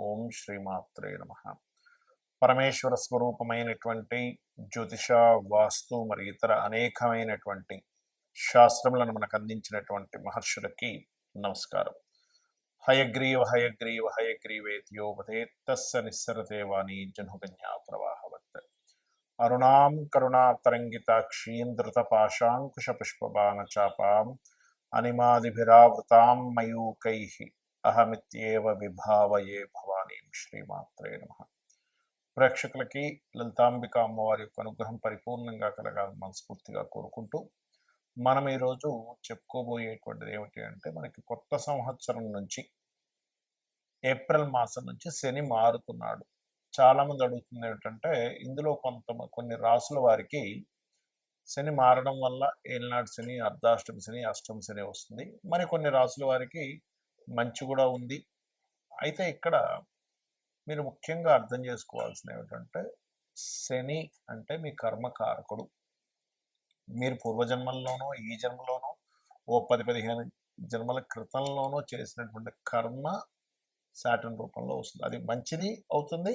ఓం శ్రీమాత్రే నమ. పరమేశ్వర స్వరూపమైనటువంటి జ్యోతిష వాస్తు మరి ఇతర అనేకమైనటువంటి శాస్త్రములను మనకు అందించినటువంటి మహర్షులకి నమస్కారం. హయగ్రీవ హయగ్రీవ హయగ్రీవేత్యోపదే తస్స నిస్సరతే వాణి జనుగన్యా ప్రవాహవత్. అరుణాం కరుణాతరంగితాక్షీం ధృతపాశాంకుశ పుష్పబాణ అనిమాదిభిరావృతాం మయూకై. అహమిత్యేవ విభావయే భవానీం శ్రీమాత్రే నమ. ప్రేక్షకులకి లలితాంబిక అమ్మవారి యొక్క అనుగ్రహం పరిపూర్ణంగా కలగాలని మనస్ఫూర్తిగా కోరుకుంటూ మనం ఈరోజు చెప్పుకోబోయేటువంటిది ఏమిటి అంటే మనకి కొత్త సంవత్సరం నుంచి ఏప్రిల్ మాసం నుంచి శని మారుతున్నాడు. చాలామంది అడుగుతుంది ఏమిటంటే ఇందులో కొంత కొన్ని రాసుల వారికి శని మారడం వల్ల ఏలినాడు శని అర్ధాష్టమి శని అష్టమి శని వస్తుంది. మరి కొన్ని రాసుల వారికి మంచి కూడా ఉంది. అయితే ఇక్కడ మీరు ముఖ్యంగా అర్థం చేసుకోవాల్సిన ఏమిటంటే శని అంటే మీ కర్మకారకుడు. మీరు పూర్వజన్మల్లోనో ఈ జన్మలోనో ఓ పది పదిహేను జన్మల క్రితంలోనో చేసినటువంటి కర్మ శాటన్ రూపంలో వస్తుంది. అది మంచిది అవుతుంది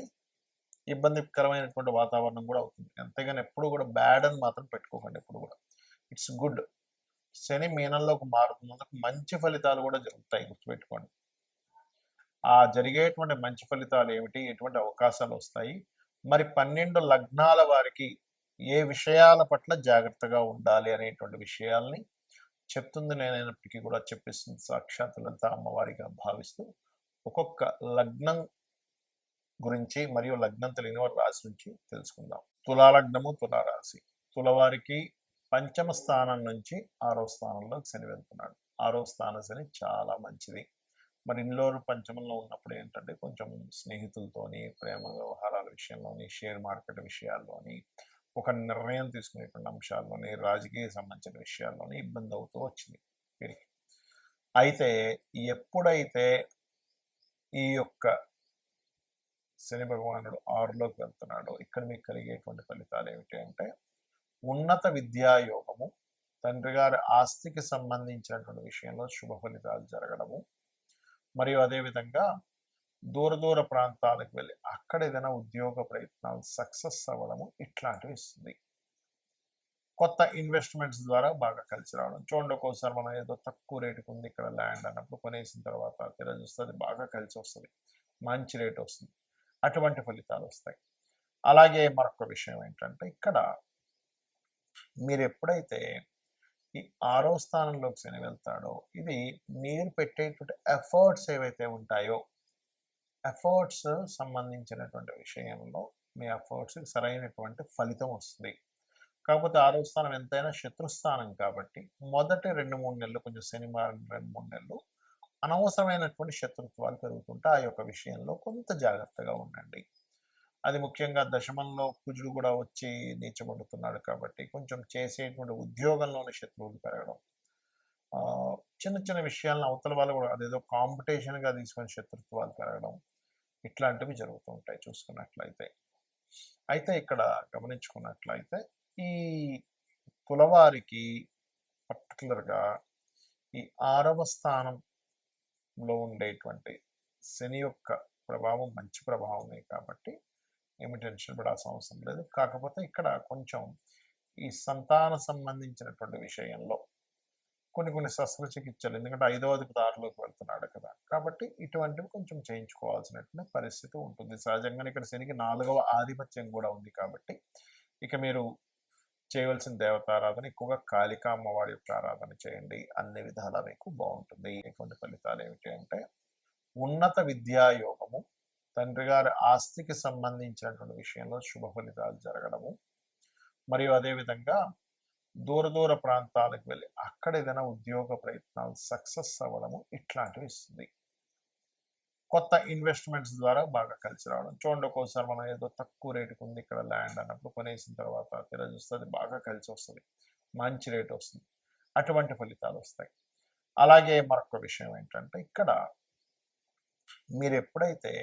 ఇబ్బందికరమైనటువంటి వాతావరణం కూడా అవుతుంది. అంతేగాని ఎప్పుడు కూడా బ్యాడ్ అని మాత్రం పెట్టుకోకండి ఎప్పుడు కూడా. It's good. శని మీనంలోకి మారుతున్నందుకు మంచి ఫలితాలు కూడా జరుగుతాయి గుర్తుపెట్టుకోండి. ఆ జరిగేటువంటి మంచి ఫలితాలు ఏమిటి? ఎటువంటి అవకాశాలు వస్తాయి? మరి పన్నెండు లగ్నాల వారికి ఏ విషయాల పట్ల జాగ్రత్తగా ఉండాలి అనేటువంటి విషయాల్ని చెప్తుంది. నేనైనప్పటికీ కూడా చెప్పిస్తుంది సాక్షాత్తులంతా అమ్మవారిగా భావిస్తూ ఒక్కొక్క లగ్నం గురించి మరియు లగ్నం తెలియని వారి రాశి నుంచి తెలుసుకుందాం. తులాలగ్నము తులారాశి. తులవారికి పంచమ స్థానం నుంచి ఆరో స్థానంలో శని వెళ్తున్నాడు. ఆరో స్థాన శని చాలా మంచిది. మరి ఇందులో పంచమంలో ఉన్నప్పుడు ఏంటంటే కొంచెం స్నేహితులతోని ప్రేమ వ్యవహారాల విషయంలోని షేర్ మార్కెట్ విషయాల్లోని ఒక నిర్ణయం తీసుకునేటువంటి అంశాల్లోని రాజకీయ సంబంధించిన విషయాల్లోని ఇబ్బంది అవుతూ వచ్చింది వీరికి. అయితే ఎప్పుడైతే ఈ యొక్క శని భగవానుడు ఆరులోకి వెళ్తున్నాడో ఇక్కడ మీకు కలిగేటువంటి ఫలితాలు ఏమిటి అంటే ఉన్నత విద్యాయోగము తండ్రి గారి ఆస్తికి సంబంధించినటువంటి విషయంలో శుభ ఫలితాలు జరగడము. మరియు అదేవిధంగా దూర దూర ప్రాంతాలకు వెళ్ళి అక్కడ ఏదైనా ఉద్యోగ ప్రయత్నాలు సక్సెస్ అవ్వడము ఇట్లాంటివి ఇస్తుంది కొత్త ఇన్వెస్ట్మెంట్స్ ద్వారా బాగా కలిసి రావడం. చూడండి ఒక్కోసారి మనం ఏదో తక్కువ రేటుకు ఉంది ఇక్కడ ల్యాండ్ అన్నప్పుడు కొనేసిన తర్వాత తెర బాగా కలిసి వస్తుంది. మంచి రేట్ వస్తుంది. అటువంటి ఫలితాలు వస్తాయి. అలాగే మరొక విషయం ఏంటంటే ఇక్కడ మీరు ఎప్పుడైతే ఈ ఆరో స్థానంలోకి శని వెళ్తాడో ఇది మీరు పెట్టేటువంటి ఎఫర్ట్స్ ఏవైతే ఉంటాయో ఎఫర్ట్స్ సంబంధించినటువంటి విషయంలో మీ ఎఫర్ట్స్కి సరైనటువంటి ఫలితం వస్తుంది. కాకపోతే ఆరో స్థానం ఎంతైనా శత్రుస్థానం కాబట్టి మొదటి రెండు మూడు నెలలు కొంచెం శనివారం రెండు మూడు నెలలు అనవసరమైనటువంటి శత్రుత్వాలు పెరుగుతుంటే ఆ యొక్క విషయంలో కొంత జాగ్రత్తగా ఉండండి. అది ముఖ్యంగా దశమంలో కుజుడు కూడా వచ్చి నీచబడుతున్నాడు కాబట్టి కొంచెం చేసేటువంటి ఉద్యోగంలోని శత్రువులు పెరగడం. చిన్న చిన్న విషయాలను అవతల వాళ్ళు కూడా అదేదో కాంపిటీషన్గా తీసుకొని శత్రుత్వాలు పెరగడం ఇట్లాంటివి జరుగుతూ ఉంటాయి చూసుకున్నట్లయితే. అయితే ఇక్కడ గమనించుకున్నట్లయితే ఈ కులవారికి పర్టికులర్గా ఈ ఆరవ స్థానంలో ఉండేటువంటి శని యొక్క ప్రభావం మంచి ప్రభావమే కాబట్టి ఏమి టెన్షన్ పడాల్సిన అవసరం లేదు. కాకపోతే ఇక్కడ కొంచెం ఈ సంతాన సంబంధించినటువంటి విషయంలో కొన్ని కొన్ని శస్త్రచికిత్సలు ఎందుకంటే ఐదో ఐదవది దారిలోకి వెళ్తున్నాడు కదా. కాబట్టి ఇటువంటివి కొంచెం చేయించుకోవాల్సినటువంటి పరిస్థితి ఉంటుంది. సహజంగానే ఇక్కడ శనికి నాలుగవ ఆధిపత్యం కూడా ఉంది కాబట్టి ఇక మీరు చేయవలసిన దేవతారాధన ఎక్కువగా కాళికా అమ్మవారి యొక్క ఆరాధన చేయండి. అన్ని విధాలా మీకు బాగుంటుంది. కొన్ని ఫలితాలు ఏమిటి అంటే ఉన్నత విద్యాయోగము తండ్రి గారి ఆస్తికి సంబంధించినటువంటి విషయంలో శుభ ఫలితాలు జరగడము. మరియు అదేవిధంగా దూర దూర ప్రాంతాలకు వెళ్ళి అక్కడ ఏదైనా ఉద్యోగ ప్రయత్నాలు సక్సెస్ అవ్వడము ఇట్లాంటివి ఇస్తుంది. కొత్త ఇన్వెస్ట్మెంట్స్ ద్వారా బాగా కలిసి రావడం. చూడండి ఒక్కోసారి మనం ఏదో తక్కువ రేటుకు ఉంది ఇక్కడ ల్యాండ్ అన్నప్పుడు కొనేసిన తర్వాత తీరా బాగా కలిసి వస్తుంది. మంచి రేట్ వస్తుంది. అటువంటి ఫలితాలు వస్తాయి. అలాగే మరొక విషయం ఏంటంటే ఇక్కడ మీరు ఎప్పుడైతే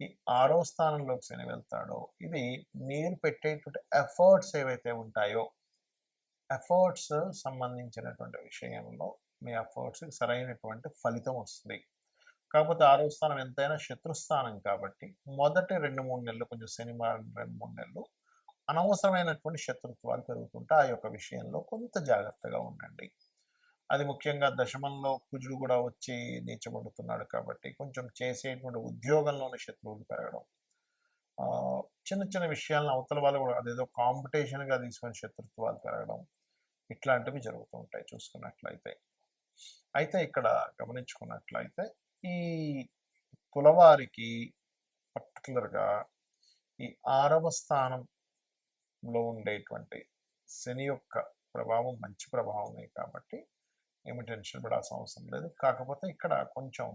ఈ ఆరో స్థానంలోకి శని వెళ్తాడో ఇది మీరు పెట్టేటువంటి ఎఫర్ట్స్ ఏవైతే ఉంటాయో ఎఫర్ట్స్ సంబంధించినటువంటి విషయంలో మీ ఎఫర్ట్స్ సరైనటువంటి ఫలితం వస్తుంది. కాకపోతే ఆరో స్థానం ఎంతైనా శత్రుస్థానం కాబట్టి మొదటి రెండు మూడు నెలలు కొంచెం శనివారం రెండు మూడు నెలలు అనవసరమైనటువంటి శత్రుత్వాలు పెరుగుతుంటే ఆ యొక్క విషయంలో కొంత జాగ్రత్తగా ఉండండి. అది ముఖ్యంగా దశమంలో కుజుడు కూడా వచ్చి నీచబడుతున్నాడు కాబట్టి కొంచెం చేసేటువంటి ఉద్యోగంలోని శత్రువులు పెరగడం. చిన్న చిన్న విషయాలను అవతల వాళ్ళు కూడా అదేదో కాంపిటీషన్గా తీసుకొని శత్రుత్వాలు పెరగడం ఇట్లాంటివి జరుగుతూ ఉంటాయి చూసుకున్నట్లయితే. అయితే ఇక్కడ గమనించుకున్నట్లయితే ఈ తులవారికి పర్టికులర్గా ఈ ఆరవ స్థానంలో ఉండేటువంటి శని యొక్క ప్రభావం మంచి ప్రభావమే కాబట్టి ఏమి టెన్షన్ పడాల్సిన అవసరం లేదు. కాకపోతే ఇక్కడ కొంచెం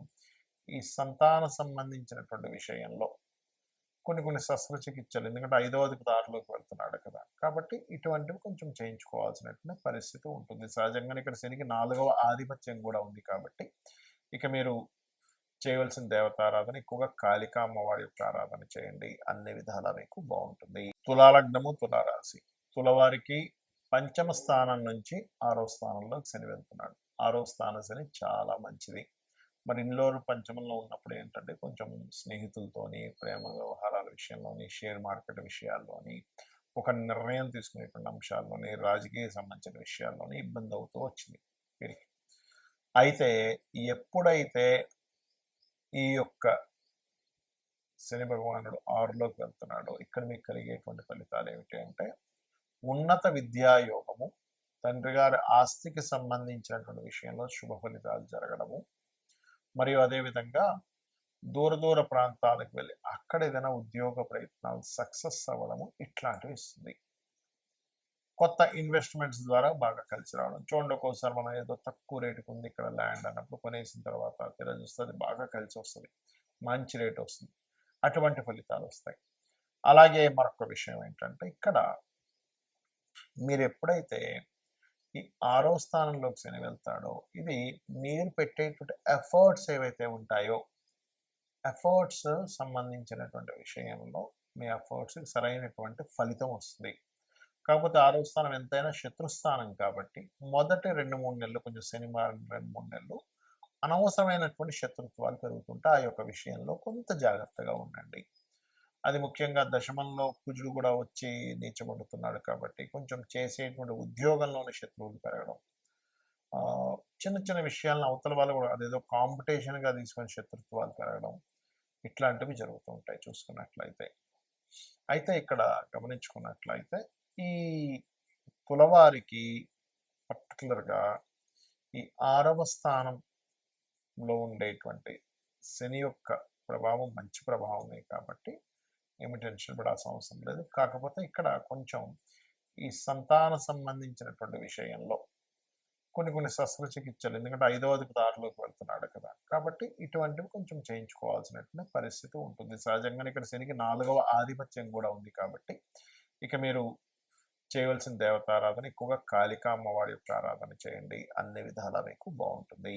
ఈ సంతాన సంబంధించినటువంటి విషయంలో కొన్ని కొన్ని శస్త్రచికిత్సలు ఎందుకంటే ఐదవది దారిలోకి వెళ్తున్నాడు కదా. కాబట్టి ఇటువంటివి కొంచెం చేయించుకోవాల్సినటువంటి పరిస్థితి ఉంటుంది. సహజంగానే ఇక్కడ శనికి నాలుగవ ఆధిపత్యం కూడా ఉంది కాబట్టి ఇక మీరు చేయవలసిన దేవతారాధన ఎక్కువగా కాళికా అమ్మవారి యొక్క ఆరాధన చేయండి. అన్ని విధాలా మీకు బాగుంటుంది. తులాలగ్నము తులారాశి. తులవారికి పంచమ స్థానం నుంచి ఆరో స్థానంలో శని వెళ్తున్నాడు. ఆరో స్థాన శని చాలా మంచిది. మరి ఇందులో పంచమంలో ఉన్నప్పుడు ఏంటంటే కొంచెం స్నేహితులతోని ప్రేమ వ్యవహారాల విషయంలోని షేర్ మార్కెట్ విషయాల్లోని ఒక నిర్ణయం తీసుకునేటువంటి అంశాల్లోని రాజకీయ సంబంధించిన విషయాల్లోని ఇబ్బంది అవుతూ వచ్చింది వీరికి. అయితే ఎప్పుడైతే ఈ యొక్క శని భగవానుడు ఆరులోకి వెళ్తున్నాడో ఇక్కడ మీకు కలిగేటువంటి ఫలితాలు ఏమిటి అంటే ఉన్నత విద్యాయోగము తండ్రి గారి ఆస్తికి సంబంధించినటువంటి విషయంలో శుభ ఫలితాలు జరగడము. మరియు అదేవిధంగా దూర దూర ప్రాంతాలకు వెళ్ళి అక్కడ ఏదైనా ఉద్యోగ ప్రయత్నాలు సక్సెస్ అవ్వడము ఇట్లాంటివి ఇస్తుంది కొత్త ఇన్వెస్ట్మెంట్స్ ద్వారా బాగా కలిసి రావడం. చూడండి ఒక్కోసారి మనం ఏదో తక్కువ రేటుకు ఉంది ఇక్కడ ల్యాండ్ అన్నప్పుడు కొనేసిన తర్వాత తీరా బాగా కలిసి వస్తుంది మంచి రేట్ వస్తుంది. అటువంటి ఫలితాలు వస్తాయి. అలాగే మరొక విషయం ఏంటంటే ఇక్కడ మీరు ఎప్పుడైతే ఈ ఆరో స్థానంలోకి శని వెళ్తాడో ఇది మీరు పెట్టేటువంటి ఎఫర్ట్స్ ఏవైతే ఉంటాయో ఎఫర్ట్స్ సంబంధించినటువంటి విషయంలో మీ ఎఫర్ట్స్ సరైనటువంటి ఫలితం వస్తుంది. కాకపోతే ఆరో స్థానం ఎంతైనా శత్రుస్థానం కాబట్టి మొదటి రెండు మూడు నెలలు కొంచెం శనివారం రెండు మూడు నెలలు అనవసరమైనటువంటి శత్రుత్వాలు పెరుగుతుంటే ఆ యొక్క విషయంలో కొంత జాగ్రత్తగా ఉండండి. అది ముఖ్యంగా దశమంలో కుజుడు కూడా వచ్చి నీచబడుతున్నాడు కాబట్టి కొంచెం చేసేటువంటి ఉద్యోగంలోని శత్రువులు పెరగడం. చిన్న చిన్న విషయాలను అవతల వాళ్ళు కూడా అదేదో కాంపిటీషన్గా తీసుకొని శత్రుత్వాలు పెరగడం ఇట్లాంటివి జరుగుతూ ఉంటాయి చూసుకున్నట్లయితే. అయితే ఇక్కడ గమనించుకున్నట్లయితే ఈ తులవారికి పర్టికులర్గా ఈ ఆరవ స్థానంలో ఉండేటువంటి శని యొక్క ప్రభావం మంచి ప్రభావమే కాబట్టి ఏమి టెన్షన్ పడాల్సిన అవసరం లేదు. కాకపోతే ఇక్కడ కొంచెం ఈ సంతాన సంబంధించినటువంటి విషయంలో కొన్ని కొన్ని శస్త్రచికిత్సలు ఎందుకంటే ఐదవది దారిలోకి వెళ్తున్నాడు కదా. కాబట్టి ఇటువంటివి కొంచెం చేయించుకోవాల్సినటువంటి పరిస్థితి ఉంటుంది. సహజంగానే ఇక్కడ శనికి నాలుగవ ఆధిపత్యం కూడా ఉంది కాబట్టి ఇక మీరు చేయవలసిన దేవతారాధన ఎక్కువగా కాళికా అమ్మవారి యొక్క ఆరాధన చేయండి. అన్ని విధాలా మీకు బాగుంటుంది.